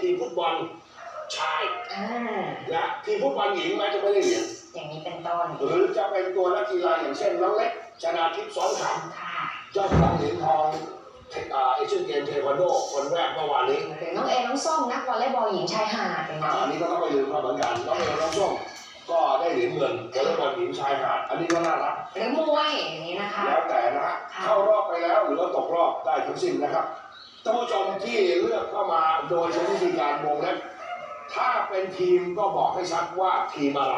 ทีมฟุตบอลชายอ่านะทีมฟุตบอลหญิงแม้จะไม่ได้เหรียญอย่างนี้เป็นต้นหรือจะเป็นตัวนักกีฬาอย่างเช่นน้องเล็กชนาทิพย์สอนขค่ะำเจ้าของเหรียญทองเทคอ่าเอเชียนเกมเทควันโดคนแรกเมื่อวานนี้หรือน้องเอน้องส้มนักวอลเลย์บอลหญิงชายหาดเป็นไงอ่าอันนี้ก็ต้องไปลืมเขาเหมือนกันน้องเอน้องส้มก็ได้เหรียญเงินวอลเลย์บอลหญิงชายหาดอันนี้ก็น่ารัก หรือมวยอย่างนี้นะคะ แล้วแต่นะฮะค่ะ เข้ารอบไปแล้วหรือว่าตกรอบได้ทั้งสิ้นนะครับ ท่านผู้ชมที่เลือกเข้ามาโดยใช้วิธีการวงเล็บถ้าเป็นทีมก็บอกให้ชัดว่าทีมอะไร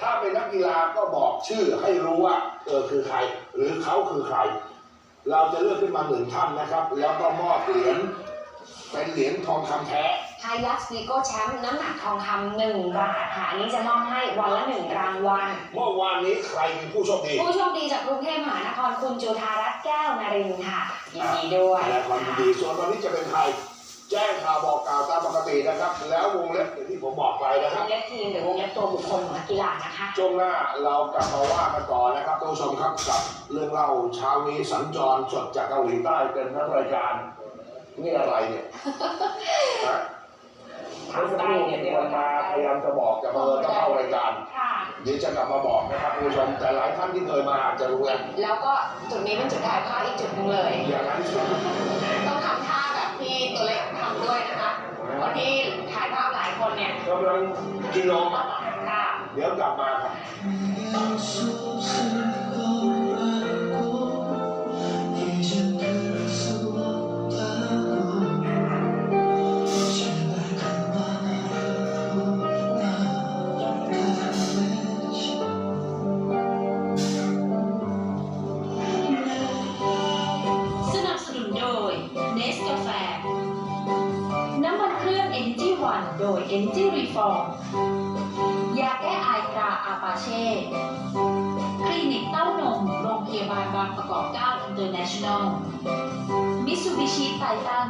ถ้าเป็นนักกีฬาก็บอกชื่อให้รู้ว่าเออคือใคร หรือเขาคือใคร เราจะเลือกขึ้นมาหนึ่งท่านนะครับ แล้วก็มอบเหรียญเป็นเหรียญทองคำแท้ ไทยยักษ์วีโก้แชมป์น้ำหนักทองคำหนึ่งบาทค่ะอันนี้จะมอบให้วันละหนึ่งรางวัล เมื่อวานนี้ใครคือผู้โชคดีผู้โชคดีจากกรุงเทพมหานครคุณจุธารัตน์แก้วนารินทร์ค่ะยินดีด้วยแสดงความยินดีส่วนวันนี้จะเป็นใครแจ้งข่าวบอกกล่าวตามปกตินะครับ แล้ววงเล็บอย่างที่ผมบอกไปนะควรับงเล็บทีมหรือวงเล็บตัวบุคคลของนักกีฬานะคะ ช่วงหน้าเรากลับมาว่ากันต่อนะครับท่านผู้ชมครับกับเรื่องเล่าเช้านี้สัญจรสดจากเกาหลีใต้เป็นทั้งรายการนี่อะไรเนี่ยฮะ เมื่อสักครู่มีคนมาพยายามจะบอกจะเบอร์ต้องเข้ารายการค่ะ เดี๋ยวจะกลับมาบอกนะครับคุณผู้ชมแต่หลายท่านที่เคยมาอาจจะรู้แล้วแล้วก็จุดนี้เป็นจุดถ่ายภาพอีกจุดหนึ่งเลย อย่างนั้นใช่ไหมต้องทำท่าแบบที่ตัวเล็กทำด้วยนะคะ คนที่ถ่ายภาพหลายคนเนี่ยกำลังกินนมอะค่ะ เดี๋ยวกลับมาครับ นสกาแฟน้ำมันเครื่อง Energy One โดย Energy Reform ยาแก้ไอตราอาปาเช่ คลินิกเต้านม โรงพยาบาลบางประกอบ9 International มิ t ูบิชิไททัน